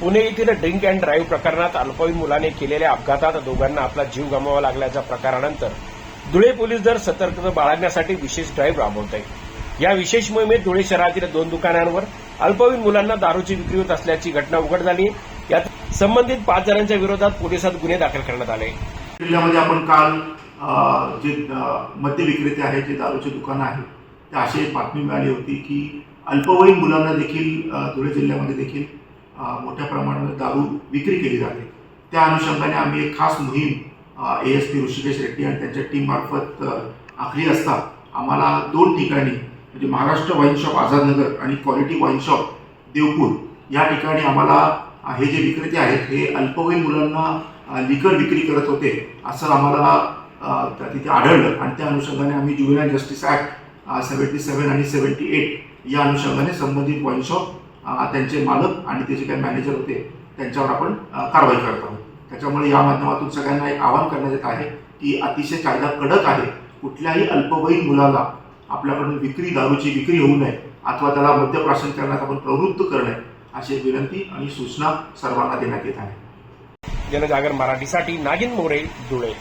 पुणे येथील drink and drive प्रकरणात अल्पवयीन मुलाने केलेल्या अपघातात दोघांना आपला जीव गमवावा लागल्याच्या प्रकारानंतर धुळे पोलीस दल सतर्कता बाळगण्यासाठी विशेष ड्राईव्ह राबवत आहे या विशेष मोहिमेत धुळे शहरातील दोन दुकानांवर अल्पवयीन मुलांना दारूची विक्री होत असल्याची घटना उघड झाली यात संबंधित पाच जणांच्या विरोधात पोलिसात गुन्हे दाखल करण्यात आले. जिल्ह्यामध्ये आपण काल जे मद्य विक्रेते आहेत जे दारूचे दुकानं आहेत त्या अशी एक बातमी मिळाली होती की अल्पवयीन मुलांना देखील धुळे जिल्ह्यामध्ये देखील मोठ्या प्रमाणावर दारू विक्री केली जाते. त्या अनुषंगाने आम्ही एक खास मोहीम A S P Rishikesh Reddy आणि त्यांच्या टीममार्फत आखली असता आम्हाला दोन ठिकाणी म्हणजे महाराष्ट्र वाईन शॉप आझादनगर आणि क्वालिटी वाईन शॉप देवपूर या ठिकाणी आम्हाला हे जे विक्रेते आहेत हे अल्पवयीन मुलांना लिकर विक्री करत होते असं आम्हाला त्या- तिथे आढळलं. आणि त्या अनुषंगाने आम्ही juvenile justice act seventy seven आणि सेवन्टी एट या अनुषंगाने संबंधित वाईन शॉप त्यांचे मालक आणि ते जे काही मॅनेजर होते त्यांच्यावर आपण कारवाई करत आहोत. त्याच्यामुळे या माध्यमातून सगळ्यांना एक आवाहन करण्यात येत आहे की अतिशय कायदा कडक आहे. कुठल्याही अल्पवयीन मुलाला आपल्याकडून विक्री दारूची विक्री होऊ नये अथवा त्याला मद्यप्राशन करण्यास आपण प्रवृत्त करणे अशी विनंती आणि सूचना सर्वांना देण्यात येत आहे. जनजागर मराठीसाठी नागिन मोरे धुळे.